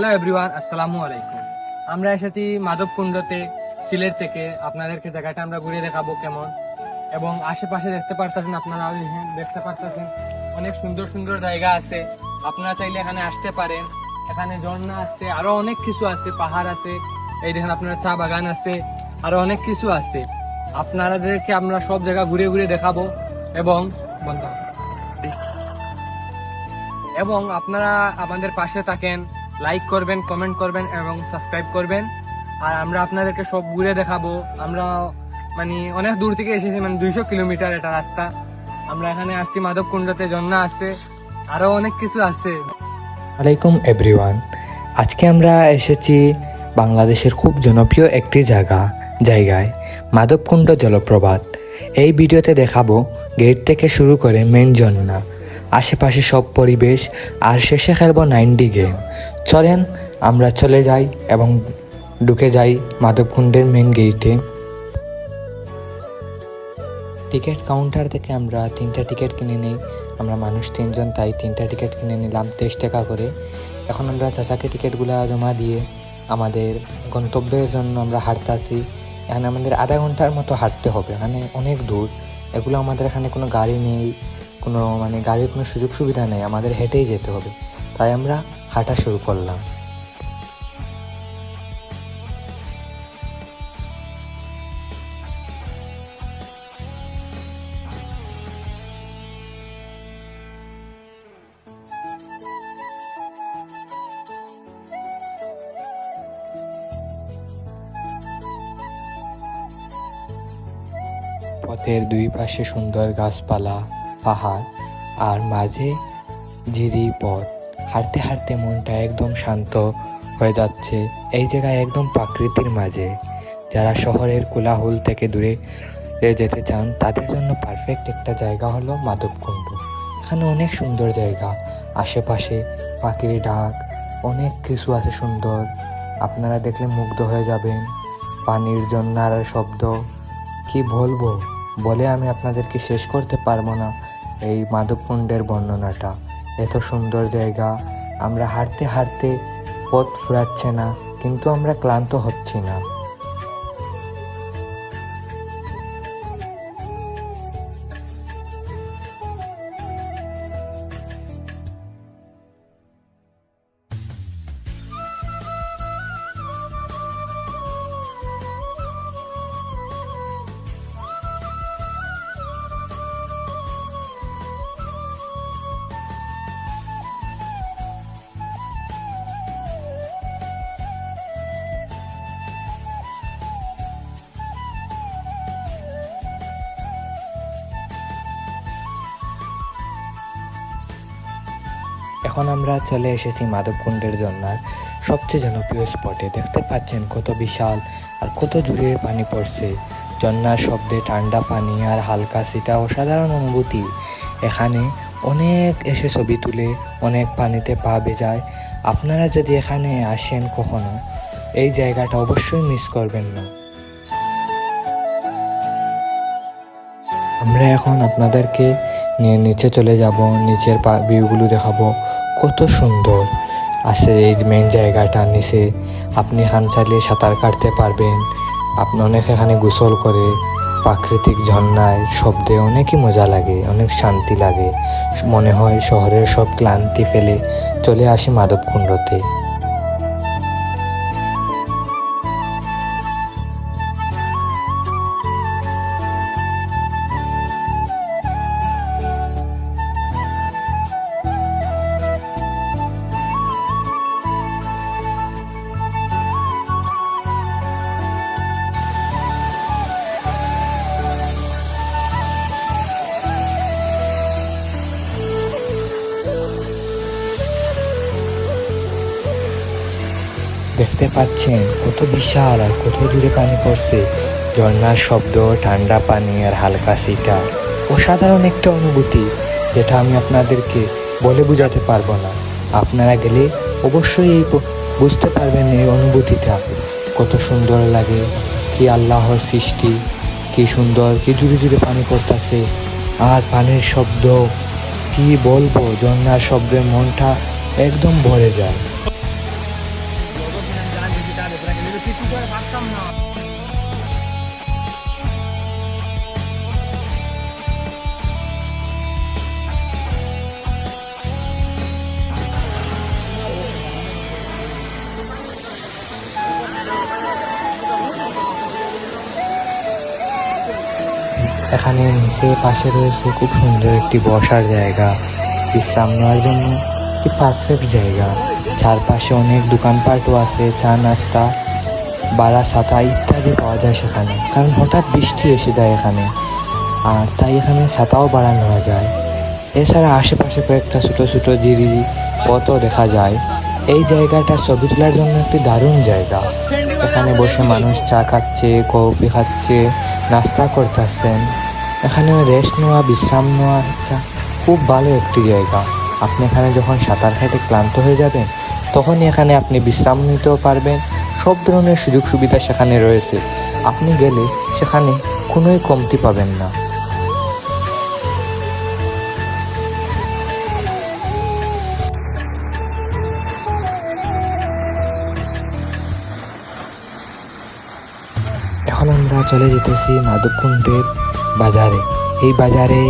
Hello everyone আসসালামু আলাইকুম আমরা এসেছি মাধবকুণ্ডতে সিলেট থেকে। আপনাদেরকে জায়গাটা আমরা ঘুরে দেখাবো কেমন। এবং আশেপাশে দেখতে পারতেছেন আপনারা হ্যাঁ, দেখতে পারতেছেন। অনেক সুন্দর সুন্দর জায়গা আছে। আপনারা চাইলে এখানে আসতে পারেন। এখানে ঝর্ণা আছে আরও অনেক কিছু আছে পাহাড় আছে। এই দেখেন আপনার চা বাগান আছে আরও অনেক কিছু আছে। আপনাদেরকে আমরা সব জায়গা ঘুরে ঘুরে দেখাবো। এবং বন্ধ। এবং আপনারা আমাদের পাশে থাকেন। লাইক করবেন কমেন্ট করবেন এবং সাবস্ক্রাইব করবেন। আর আমরা আপনাদেরকে সব ঘুরে দেখাবো। আমরা মানে অনেক দূর থেকে এসেছি মানে দুইশো কিলোমিটার এটা রাস্তা। আমরা এখানে আসছি মাধবকুণ্ডতে, ঝর্ণা আছে, আরও অনেক কিছু আছে। আলাইকুম এভরিওয়ান আজকে আমরা এসেছি বাংলাদেশের খুব জনপ্রিয় একটি জায়গা, জায়গায়, মাধবকুণ্ড জলপ্রপাত। এই ভিডিওতে দেখাবো গেট থেকে শুরু করে মেন ঝর্ণা। আশেপাশে সব পরিবেশ, আর শেষে খেলব নাইনটি গেম। চলেন, আমরা চলে যাই এবং ঢুকে যাই মাধবকুণ্ডের মেন গেটে টিকিট কাউন্টার থেকে আমরা তিনটা টিকিট কিনে নিই। আমরা মানুষ তিনজন, তাই তিনটা টিকিট কিনে নিলাম তেইশ টাকা করে। এখন আমরা চাচাকে টিকিটগুলো জমা দিয়ে আমাদের গন্তব্যের জন্য আমরা হাঁটতেছি। এখানে আমাদের আধা ঘণ্টার মতো হাঁটতে হবে এখানে অনেক দূর। এগুলো আমাদের এখানে কোনো গাড়ি নেই। কোনো মানে গাড়ির কোনো সুযোগ সুবিধা নেই, আমাদের হেঁটেই যেতে হবে। তাই আমরা হাঁটা শুরু করলাম। পথের দুই পাশে সুন্দর গাছপালা পাহাড় আর মাঝে জিরি পথ। হাঁটতে হাঁটতে মনটা একদম শান্ত হয়ে যাচ্ছে। এই জায়গায় একদম প্রাকৃতির মাঝে। যারা শহরের কোলাহল থেকে দূরে যেতে চান, তাদের জন্য পারফেক্ট একটা জায়গা হলো মাধবকুণ্ড। এখানে অনেক সুন্দর জায়গা। আশেপাশে পাখির ডাক, অনেক কিছু আছে সুন্দর। আপনারা দেখলে মুগ্ধ হয়ে যাবেন। পানির জন্যার শব্দ। কি বলব? বলে আমি আপনাদেরকে শেষ করতে পারব না। এই মাধবকুণ্ডের বর্ণনাটা। এত সুন্দর জায়গা। আমরা হাঁটতে হাঁটতে পথ ফুরাচ্ছে না, কিন্তু আমরা ক্লান্ত হচ্ছি না। এখন আমরা চলে এসেছি মাধবকুণ্ডের জন্যার সবচেয়ে জনপ্রিয় স্পটে। দেখতে পাচ্ছেন কত বিশাল আর কত জুড়ে পানি পড়ছে। জন্নার শব্দে ঠান্ডা পানি আর হালকা সিটা অসাধারণ অনুভূতি। এখানে অনেক এসে ছবি তুলে, অনেক পানিতে পা ভেজায়। আপনারা যদি এখানে আসেন কখনো, এই জায়গাটা অবশ্যই মিস করবেন না। আমরা এখন আপনাদেরকে নিয়ে নিচে চলে যাব, নিচের পা- ভিউগুলো দেখাবো। কত সুন্দর। আছে এই মেন জায়গাটা, নিচে আপনি এখান চালিয়ে সাঁতার কাটতে পারবেন। আপনি অনেক এখানে গোসল করে, প্রাকৃতিক ঝর্ণায় শব্দে অনেকই মজা লাগে, অনেক শান্তি লাগে। মনে হয় শহরের সব ক্লান্তি ফেলে চলে আসি মাধবকুণ্ডতে। দেখতে পাচ্ছেন কত বিশাল আর কত দূরে পানি পড়ছে। ঝর্ণার শব্দ, ঠান্ডা পানি আর হালকা সিটা। অসাধারণ একটা অনুভূতি, যেটা আমি আপনাদেরকে বলে বোঝাতে পারব না। আপনারা গেলে অবশ্যই এই বুঝতে পারবেন এই অনুভূতিটা। কত সুন্দর লাগে, কি আল্লাহর সৃষ্টি, কি সুন্দর, কি জুড়ে জুড়ে পানি পড়তেছে। আর পানির শব্দ, কি বলব, ঝর্ণার শব্দে মনটা একদম ভরে যায়। এখানে নিচে পাশে রয়েছে খুব সুন্দর একটি বসার জায়গা, বিশ্রাম নেওয়ার জন্য একটি পারফেক্ট জায়গা। চারপাশে অনেক দোকানপাটও আছে, চা নাস্তা। বাড়া ছাতা ইত্যাদি পাওয়া যায় সেখানে। কারণ হঠাৎ বৃষ্টি এসে যায় এখানে। আর তাই এখানে ছাতাও বাড়া নেওয়া যায়। এছাড়া আশেপাশে কয়েকটা ছোটো ছোটো জিরি পথও দেখা যায়। এই জায়গাটা ছবি তোলার জন্য একটি দারুণ জায়গা। এখানে বসে মানুষ চা খাচ্ছে, কফি খাচ্ছে, নাস্তা করতেছেন। এখানে রেস্ট নেওয়া, বিশ্রাম নেওয়া একটা খুব ভালো একটি জায়গা। আপনি এখানে যখন সাঁতার কেটে ক্লান্ত হয়ে যাবেন, তখনই এখানে আপনি বিশ্রাম নিতেও পারবেন। সব ধরনের সুযোগ সুবিধা সেখানে রয়েছে। আপনি গেলে সেখানে কোনোই কমতি পাবেন না। এখন আমরা চলে যেতেছি মাধবকুণ্ডের বাজারে। এই বাজারে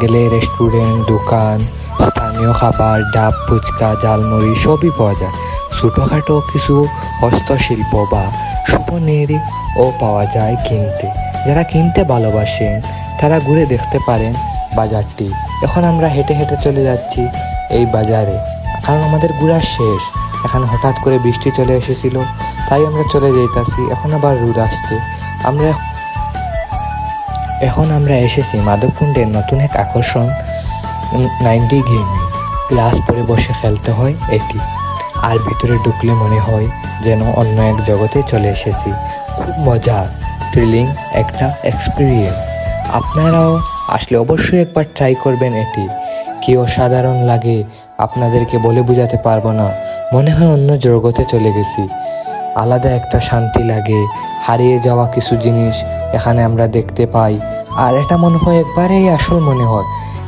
গেলে রেস্টুরেন্ট, দোকান, স্থানীয় খাবার, ডাব, ফুচকা জালমুড়ি সবই পাওয়া যায়। ছোটোখাটো কিছু হস্তশিল্প বা সুপনেরিও পাওয়া যায় কিনতে। যারা কিনতে ভালোবাসেন, তারা ঘুরে দেখতে পারেন বাজারটি। এখন আমরা হেঁটে হেঁটে চলে যাচ্ছি এই বাজারে। কারণ আমাদের ঘোরা শেষ। এখানে হঠাৎ করে বৃষ্টি চলে এসেছিল, তাই আমরা চলে যেতেছি এখন আবার রোদ আসছে। আমরা এখন আমরা এসেছি মাধবকুণ্ডের নতুন এক আকর্ষণ নাইনটি গেম। গ্লাস পরে বসে খেলতে হয় এটি। আর ভিতরে ঢুকলে মনে হয় যেন অন্য এক জগতে চলে এসেছি। খুব মজার থ্রিলিং একটা এক্সপিরিয়েন্স আপনারাও আসলে অবশ্যই একবার ট্রাই করবেন এটি। কি অসাধারণ লাগে, আপনাদেরকে বলে বোঝাতে পারব না। মনে হয় অন্য জগতে চলে গেছি। আলাদা একটা শান্তি লাগে, হারিয়ে যাওয়া কিছু জিনিস এখানে আমরা দেখতে পাই। আর এটা মনে হয় একবারেই আসল মনে হয়।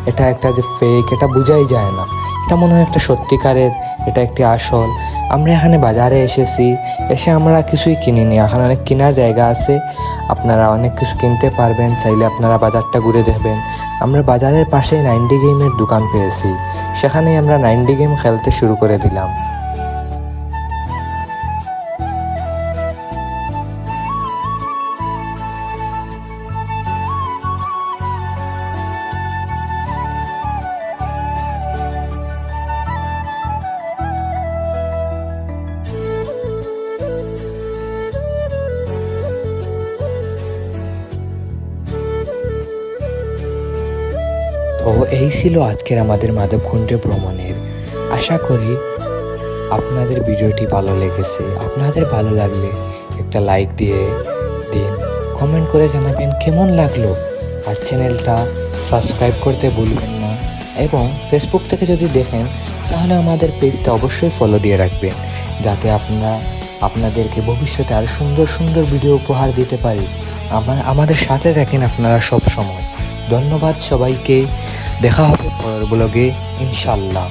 এটা একটা যে ফেক এটা বোঝাই যায় না। এটা মনে হয় একটা সত্যিকারের এটা একটি আসল। আমরা এখানে বাজারে এসেছি, এসে আমরা কিছুই কিনিনি। এখানে অনেক কেনার জায়গা আছে। আপনারা অনেক কিছু কিনতে পারবেন, চাইলে আপনারা বাজারটা ঘুরে দেখবেন। আমরা বাজারের পাশে নাইনটি গেমের দোকান পেয়েছি। সেখানেই আমরা নাইনটি গেম খেলতে শুরু করে দিলাম। তো এই ছিল আজকের আমাদের মাধবকুণ্ডে ভ্রমণের। আশা করি আপনাদের ভিডিওটি ভালো লেগেছে। আপনাদের ভালো লাগলে একটা লাইক দিয়ে দিন। কমেন্ট করে জানাবেন কেমন লাগল। আর চ্যানেলটা সাবস্ক্রাইব করতে ভুলবেন না। এবং ফেসবুক থেকে যদি দেখেন, তাহলে আমাদের পেজটা অবশ্যই ফলো দিয়ে রাখবেন। যাতে আপনারা আপনাদেরকে ভবিষ্যতে আরও সুন্দর সুন্দর ভিডিও উপহার দিতে পারি। আমার আমাদের সাথে থাকেন আপনারা সব সময় ধন্যবাদ সবাইকে। দেখা হবে পরের ব্লগে ইনশাল্লাহ